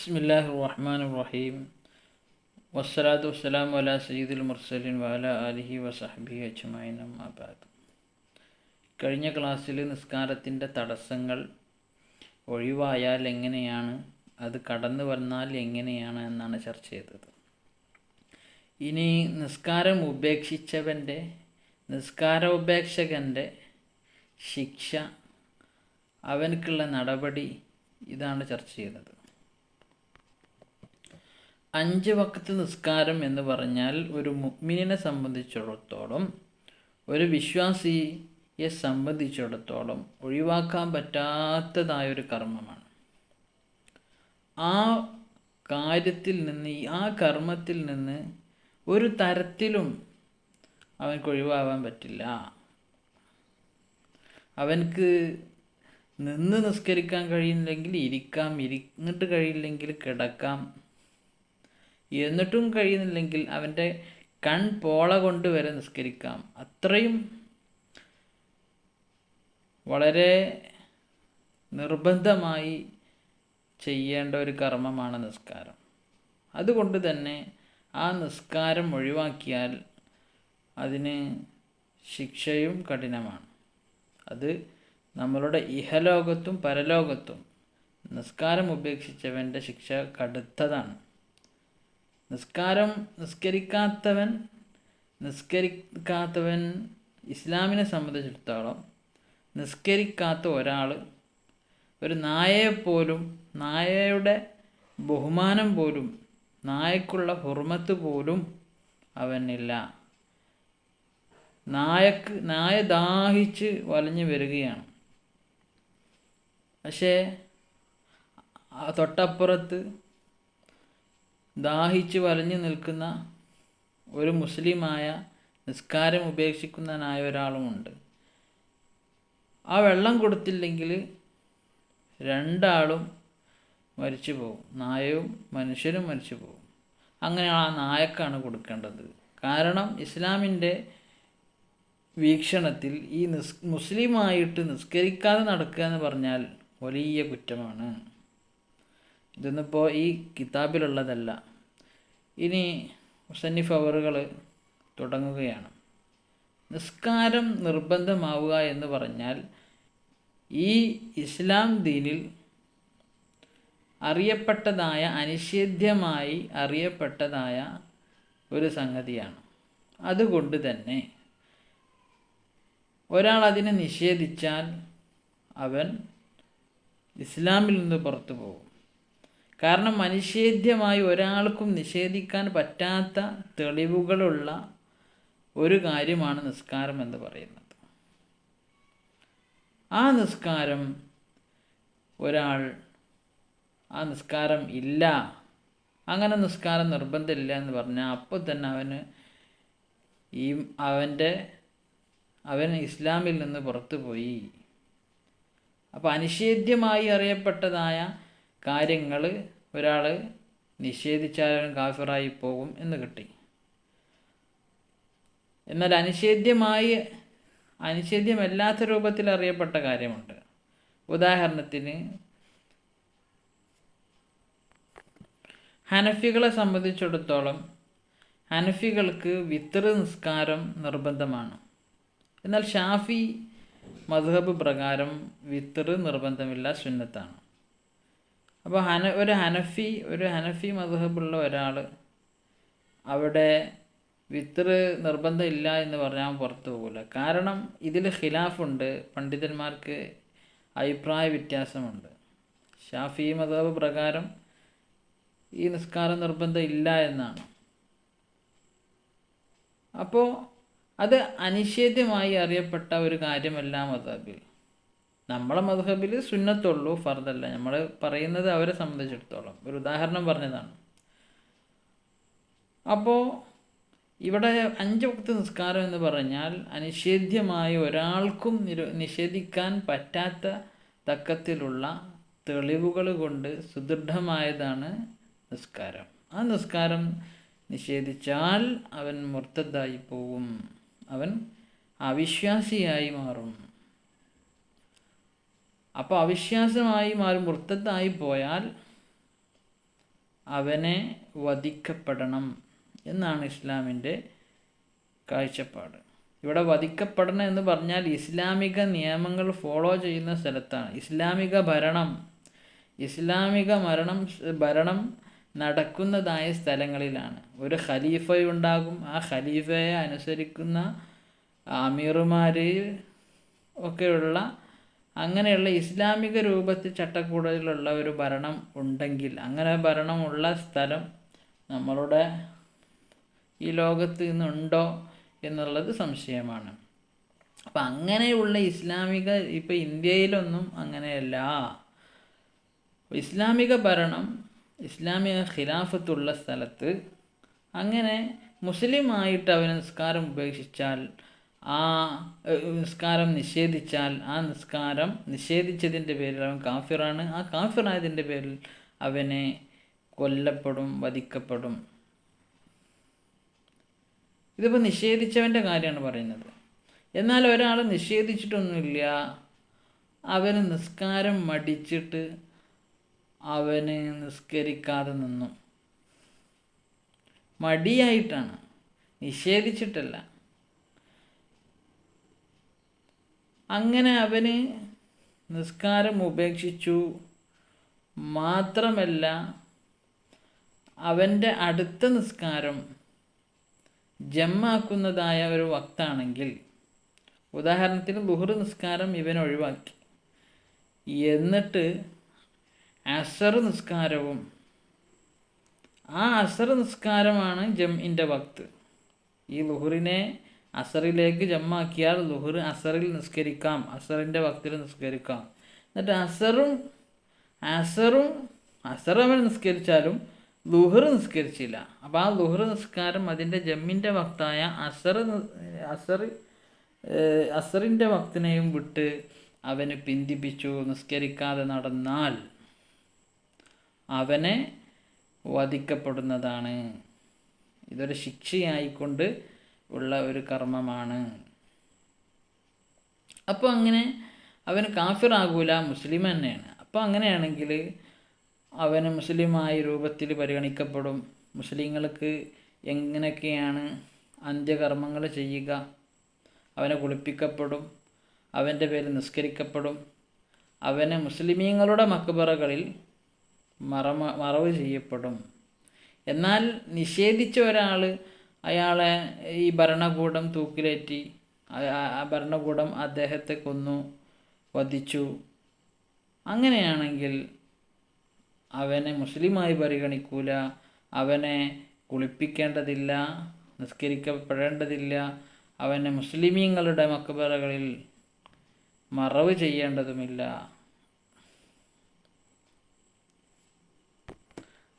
ബിസ്മില്ലാഹി റഹ്മാൻ റഹീം വസ്സലാത്തു വസ്സലാം വല സയ്യിദുൽ മുർസലിൻ വല അലിഹി വസഹബി അജ്മൈൻ നമ്മാബാദ് കഴിഞ്ഞ ക്ലാസ്സിൽ നിസ്കാരത്തിന്റെ തടസ്സങ്ങൾ ഒഴിവായാൽ എങ്ങനെയാണ്? അത് കടന്നു വന്നാൽ എങ്ങനെയാണ് എന്നാണ് ചർച്ച ചെയ്തത്. ഇനി നിസ്കാരം ഉപേക്ഷിച്ചവന്റെ നിസ്കാരോപേക്ഷകന്റെ ശിക്ഷ അവനക്കുള്ള നടപടി ഇതാണ് ചർച്ച ചെയ്തത് അഞ്ച് വക്കത്ത് നിസ്കാരം എന്ന് പറഞ്ഞാൽ ഒരു മുഗ്മിനെ സംബന്ധിച്ചിടത്തോളം ഒരു വിശ്വാസിയെ സംബന്ധിച്ചിടത്തോളം ഒഴിവാക്കാൻ പറ്റാത്തതായൊരു കർമ്മമാണ്. ആ കാര്യത്തിൽ നിന്ന് ആ കർമ്മത്തിൽ നിന്ന് ഒരു തരത്തിലും അവൻക്ക് ഒഴിവാവാൻ പറ്റില്ല. അവൻക്ക് നിന്ന് നിസ്കരിക്കാൻ കഴിയില്ലെങ്കിൽ ഇരിക്കാം ഇരുന്നിട്ട് കഴിയില്ലെങ്കിൽ കിടക്കാം. എന്നിട്ടും കഴിയുന്നില്ലെങ്കിൽ അവന്റെ കൺ പോള കൊണ്ട് വരെ നിസ്കരിക്കാം. അത്രയും വളരെ നിർബന്ധമായി ചെയ്യേണ്ട ഒരു കർമ്മമാണ് നിസ്കാരം. അതുകൊണ്ട് തന്നെ ആ നിസ്കാരം ഒഴിവാക്കിയാൽ അതിന് ശിക്ഷയും കഠിനമാണ്. അത് നമ്മളുടെ ഇഹലോകത്തും പരലോകത്തും നിസ്കാരം ഉപേക്ഷിച്ചവന്റെ ശിക്ഷ കടുത്തതാണ്. നിസ്കാരം നിസ്കരിക്കാത്തവൻ നിസ്കരിക്കാത്തവൻ ഇസ്ലാമിനെ സംബന്ധിച്ചിടത്തോളം നിസ്കരിക്കാത്ത ഒരാൾ ഒരു നായയെപ്പോലും നായയുടെ ബഹുമാനം പോലും നായക്കുള്ള ഹുർമത്ത് പോലും അവനില്ല. നായക്ക് നായ ദാഹിച്ച് വലഞ്ഞു വരികയാണ്. പക്ഷേ തൊട്ടപ്പുറത്ത് ദാഹിച്ച് വലഞ്ഞു നിൽക്കുന്ന ഒരു മുസ്ലിമായ നിസ്കാരം ഉപേക്ഷിക്കുന്നതിനായ ഒരാളുമുണ്ട് ആ വെള്ളം കൊടുത്തില്ലെങ്കിൽ രണ്ടാളും മരിച്ചു പോകും നായയും മനുഷ്യരും മരിച്ചു പോകും അങ്ങനെ ആ നായക്കാണ് കൊടുക്കേണ്ടത്. കാരണം ഇസ്ലാമിന്റെ വീക്ഷണത്തിൽ ഈ നിസ് മുസ്ലിമായിട്ട് നിസ്കരിക്കാതെ നടക്കുക എന്ന് പറഞ്ഞാൽ വലിയ കുറ്റമാണ്. ഇതൊന്നിപ്പോൾ ഈ കിതാബിലുള്ളതല്ല. ഇനി മുസന്നിഫ് അവറുകൾ തുടങ്ങുകയാണ്. നിസ്കാരം നിർബന്ധമാവുക എന്ന് പറഞ്ഞാൽ ഈ ഇസ്ലാം ദീനിൽ അറിയപ്പെട്ടതായ അനിഷേധ്യമായി അറിയപ്പെട്ടതായ ഒരു സംഗതിയാണ്. അതുകൊണ്ട് തന്നെ ഒരാൾ അതിനെ നിഷേധിച്ചാൽ അവൻ ഇസ്ലാമിൽ നിന്ന് പുറത്തു പോകും. കാരണം മനുഷ്യേദ്യമായി ഒരാൾക്കും നിഷേധിക്കാൻ പറ്റാത്ത തെളിവുകളുള്ള ഒരു കാര്യമാണ് നിസ്കാരം എന്ന് പറയുന്നത്. ആ നിസ്കാരം ഒരാൾ ആ നിസ്കാരം ഇല്ല അങ്ങനെ നിസ്കാരം നിർബന്ധമില്ല എന്ന് പറഞ്ഞാൽ അപ്പോൾ തന്നെ അവന് ഈ അവന്റെ അവൻ ഇസ്ലാമിൽ നിന്ന് പുറത്തു പോയി അപ്പോൾ അനിഷേധ്യമായി അറിയപ്പെട്ടതായ കാര്യങ്ങൾ ഒരാൾ നിഷേധിച്ചാലും കാഫിറായി പോകും എന്ന് കിട്ടി. എന്നാൽ അനിഷേധ്യമായി അനിഷേധ്യമല്ലാത്ത രൂപത്തിൽ അറിയപ്പെട്ട കാര്യമുണ്ട്. ഉദാഹരണത്തിന് ഹനഫികളെ സംബന്ധിച്ചിടത്തോളം ഹനഫികൾക്ക് വിത്ര നിസ്കാരം നിർബന്ധമാണ്. എന്നാൽ ഷാഫി മധുഹബ് പ്രകാരം വിത്തർ നിർബന്ധമില്ല സുന്നത്താണ്. അപ്പോൾ ഹന ഒരു ഹനഫി ഒരു ഹനഫി മധുഹബുള്ള ഒരാൾ അവിടെ വിത്തർ നിർബന്ധമില്ല എന്ന് പറഞ്ഞാൽ പുറത്തു പോകില്ല കാരണം ഇതിൽ ഖിലാഫുണ്ട്. പണ്ഡിതന്മാർക്ക് അഭിപ്രായ വ്യത്യാസമുണ്ട്. ഷാഫി മധുഹബ് പ്രകാരം ഈ നിസ്കാരം നിർബന്ധം ഇല്ല എന്നാണ്. അപ്പോൾ അത് അനിഷേധ്യമായി അറിയപ്പെട്ട ഒരു കാര്യമല്ല മധബിൽ നമ്മളെ മധുഹബിൽ സുന്നത്തുള്ളൂ ഫർദല്ല. നമ്മൾ പറയുന്നത് അവരെ സംബന്ധിച്ചിടത്തോളം. ഒരു ഉദാഹരണം പറഞ്ഞതാണ്. അപ്പോൾ ഇവിടെ അഞ്ച് വക്ത നിസ്കാരം എന്ന് പറഞ്ഞാൽ അനിഷേധ്യമായ ഒരാൾക്കും നിര നിഷേധിക്കാൻ പറ്റാത്ത തക്കത്തിലുള്ള തെളിവുകൾ കൊണ്ട് സുദൃഢമായതാണ് നിസ്കാരം. ആ നിസ്കാരം നിഷേധിച്ചാൽ അവൻ മുർത്തതായി പോവും. അവൻ അവിശ്വാസിയായി മാറും. അപ്പോൾ അവിശ്വാസമായി മാറി മുർത്തത്തായി പോയാൽ അവനെ വധിക്കപ്പെടണം എന്നാണ് ഇസ്ലാമിന്റെ കാഴ്ചപ്പാട്. ഇവിടെ വധിക്കപ്പെടണം എന്ന് പറഞ്ഞാൽ ഇസ്ലാമിക നിയമങ്ങൾ ഫോളോ ചെയ്യുന്ന സ്ഥലത്താണ്. ഇസ്ലാമിക ഭരണം ഇസ്ലാമിക മരണം ഭരണം നടക്കുന്നതായ സ്ഥലങ്ങളിലാണ്. ഒരു ഖലീഫയുണ്ടാകും ആ ഖലീഫയെ അനുസരിക്കുന്ന അമീറുമാർ ഒക്കെയുള്ള അങ്ങനെയുള്ള ഇസ്ലാമിക രൂപത്തിൽ ചട്ടക്കൂടലിലുള്ള ഒരു ഭരണം ഉണ്ടെങ്കിൽ അങ്ങനെ ഭരണമുള്ള സ്ഥലം നമ്മളുടെ ഈ ലോകത്ത് നിന്നുണ്ടോ എന്നുള്ളത് സംശയമാണ്. അപ്പം അങ്ങനെയുള്ള ഇസ്ലാമിക ഇപ്പം ഇന്ത്യയിലൊന്നും അങ്ങനെയല്ല. ഇസ്ലാമിക ഭരണം ഇസ്ലാമിക ഖിലാഫത്തുള്ള സ്ഥലത്ത് അങ്ങനെ മുസ്ലിമായിട്ട് ആയിട്ട് നിസ്കാരം ഉപേക്ഷിച്ചാൽ ആ നിസ്കാരം നിഷേധിച്ചാൽ ആ നിസ്കാരം നിഷേധിച്ചതിന്റെ പേരിൽ അവൻ കാഫിറാണ്. ആ കാഫിറായതിന്റെ പേരിൽ അവനെ കൊല്ലപ്പെടും വധിക്കപ്പെടും. ഇതിപ്പോൾ നിഷേധിച്ചവന്റെ കാര്യമാണ് പറയുന്നത്. എന്നാൽ ഒരാൾ നിഷേധിച്ചിട്ടൊന്നുമില്ല. അവന് നിസ്കാരം മടിച്ചിട്ട് അവന് നിസ്കരിക്കാതെ നിന്നു. മടിയായിട്ടാണ്. നിഷേധിച്ചിട്ടല്ല. അങ്ങനെ അവന് നിസ്കാരം ഉപേക്ഷിച്ചു. മാത്രമല്ല അവന്റെ അടുത്ത നിസ്കാരം ജമ്മാക്കുന്നതായ ഒരു വക്താണെങ്കിൽ ഉദാഹരണത്തിന് ബുഹർ നിസ്കാരം ഇവൻ ഒഴിവാക്കി. എന്നിട്ട് അസർ നിസ്കാരവും ആ അസർ നിസ്കാരമാണ് ജംഇന്റെ വക്ത്. ഈ ലുഹറിനെ അസറിലേക്ക് ജമ്മാക്കിയാൽ ലുഹർ അസറിൽ നിസ്കരിക്കാം അസറിന്റെ വക്തിൽ നിസ്കരിക്കാം. എന്നിട്ട് അസറും അസറും അസർ നിസ്കരിച്ചാലും ലുഹർ നിസ്കരിച്ചില്ല. അപ്പോൾ ആ ലുഹർ നിസ്കാരം അതിന്റെ ജമ്മിന്റെ വക്തായ അസർ അസർ അസറിന്റെ വക്തിനെയും വിട്ട് അവന് പിന്തിപ്പിച്ചു. നിസ്കരിക്കാതെ നടന്നാൽ അവനെ വധിക്കപ്പെടുന്നതാണ്. ഇതൊരു ശിക്ഷയായിക്കൊണ്ട് ഉള്ള ഒരു കർമ്മമാണ്. അപ്പോൾ അങ്ങനെ അവന് കാഫിറാകൂല മുസ്ലിം തന്നെയാണ്. അപ്പോൾ അങ്ങനെയാണെങ്കിൽ അവന് മുസ്ലിമായ രൂപത്തിൽ പരിഗണിക്കപ്പെടും. മുസ്ലിങ്ങൾക്ക് എങ്ങനെയൊക്കെയാണ് അന്ത്യകർമ്മങ്ങൾ ചെയ്യുക? അവനെ കുളിപ്പിക്കപ്പെടും അവന്റെ പേര് നിസ്കരിക്കപ്പെടും. അവനെ മുസ്ലിമീങ്ങളുടെ മക്ബറകളിൽ മറമ മറവ് ചെയ്യപ്പെടും. എന്നാൽ നിഷേധിച്ച ഒരാൾ അയാളെ ഈ ഭരണകൂടം തൂക്കിലേറ്റി. ആ ഭരണകൂടം അദ്ദേഹത്തെ കൊന്നു വധിച്ചു. അങ്ങനെയാണെങ്കിൽ അവനെ മുസ്ലിമായി പരിഗണിക്കൂല. അവനെ കുളിപ്പിക്കേണ്ടതില്ല നിസ്കരിക്കപ്പെടേണ്ടതില്ല. അവനെ മുസ്ലിമീങ്ങളുടെ മക്കബറകളിൽ മറവ് ചെയ്യേണ്ടതുമില്ല.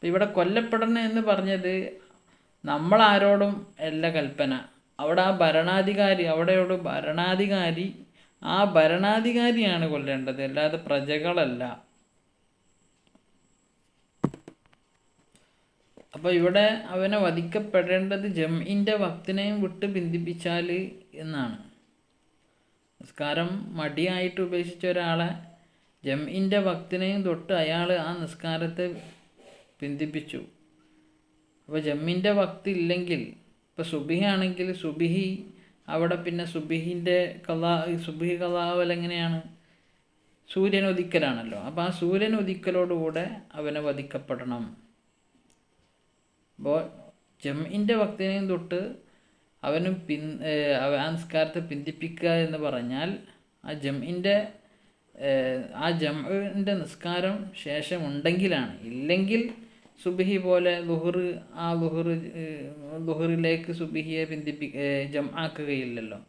ഇവിടെ കൊല്ലപ്പെടണം എന്ന് പറഞ്ഞത് നമ്മളാരോടും അല്ല കൽപ്പന. അവിടെ ആ ഭരണാധികാരി അവിടെയോട് ഭരണാധികാരി ആ ഭരണാധികാരിയാണ് കൊല്ലേണ്ടത്. അല്ലാതെ പ്രജകളല്ല. അപ്പോൾ ഇവിടെ അവനെ വധിക്കപ്പെടേണ്ടത് ജംഇന്റെ ഭക്തനെയും വിട്ട് ബന്ധിപ്പിച്ചാൽ എന്നാണ്. നിസ്കാരം മടിയായിട്ട് ഉപേക്ഷിച്ച ഒരാളെ ജംഇന്റെ ഭക്തനെയും തൊട്ട് അയാൾ ആ നിസ്കാരത്തെ പിന്തിപ്പിച്ചു. അപ്പോൾ ജമ്മിന്റെ ഭക്തി ഇല്ലെങ്കിൽ ഇപ്പോൾ സുബിഹി ആണെങ്കിൽ സുബിഹി അവിടെ പിന്നെ സുബിഹിന്റെ കഥാ സുബിഹി കഥാവൽ എങ്ങനെയാണ്? സൂര്യൻ ഉദിക്കലാണല്ലോ. അപ്പോൾ ആ സൂര്യൻ ഉദിക്കലോടുകൂടെ അവനെ വധിക്കപ്പെടണം. അപ്പോൾ ജമ്മിന്റെ ഭക്തിനെയും തൊട്ട് അവനും പിൻ ആ പിന്തിപ്പിക്കുക എന്ന് പറഞ്ഞാൽ ആ ജമ്മിന്റെ ആ ജമ്മിന്റെ നിസ്കാരം ശേഷം ഉണ്ടെങ്കിലാണ് ഇല്ലെങ്കിൽ സുബിഹി പോലെ ലുഹർ ആ ലുഹർ ലുഹറിലേക്ക് സുബിഹിയെ പിന്തിപ്പി ജം ആക്കുകയില്ലല്ലോ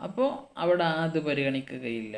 അപ്പോൾ അവിടെ അത് പരിഗണിക്കുകയില്ല.